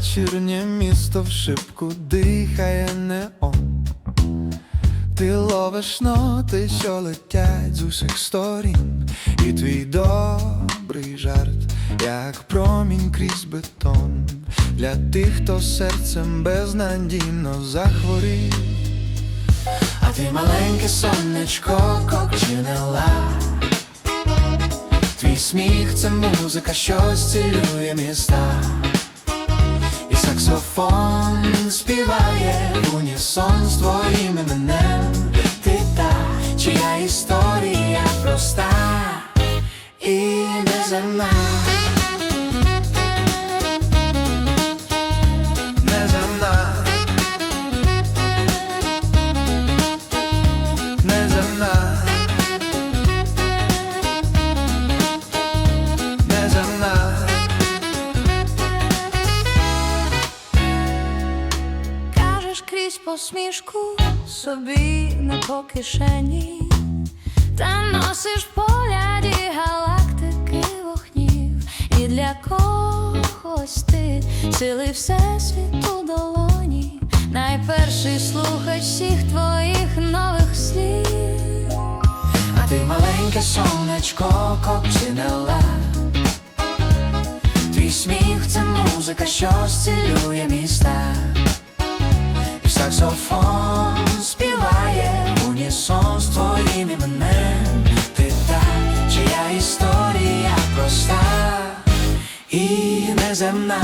вечірнє місто в шибку дихає неон. Ти ловиш ноти, що летять з усіх сторін, і твій добрий жарт, як промінь крізь бетон, для тих, хто серцем безнадійно захворів. А ти маленьке сонечко кокчинела Твій сміх це музика, що зцілює міста співає. В унісон з твоїм іменем Ти та, чия історія проста і неземна посмішку собі не по кишені, та носиш погляді галактики вогнів, і для когось ти цілий всесвіт у долоні, найперший слухач всіх твоїх нових слів. А ти маленьке сонечко кокчинела Твій сміх це музика, що зцілює міста саксофон співає унісон з твоїм іменем Ти та, чия історія проста і неземна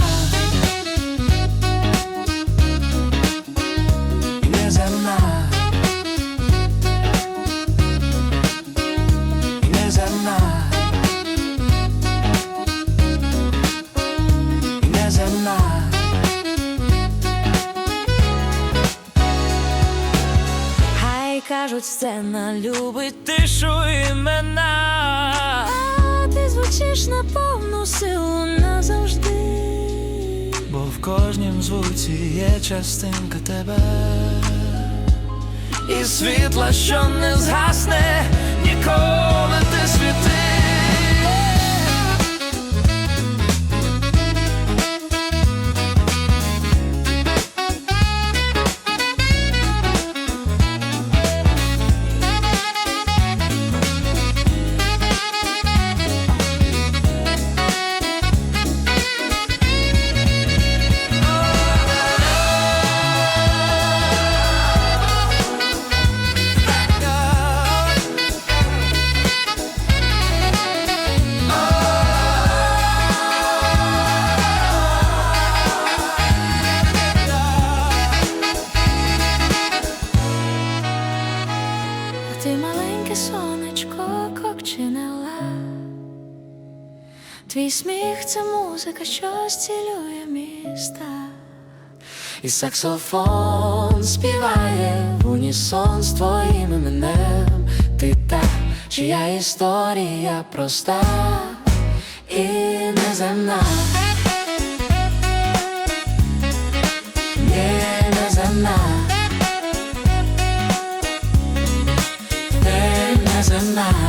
кажуть, сцена любить тишу імена, А ти звучиш на повну силу назавжди. Бо в кожнім звуці є частинка тебе. і світла, що не згасне, ти маленьке сонечко кокчинела. Твій сміх це музика, що зцілює міста. І саксофон співає в унісон з твоїм іменем. Ти та, чия історія проста і неземна. Неземна.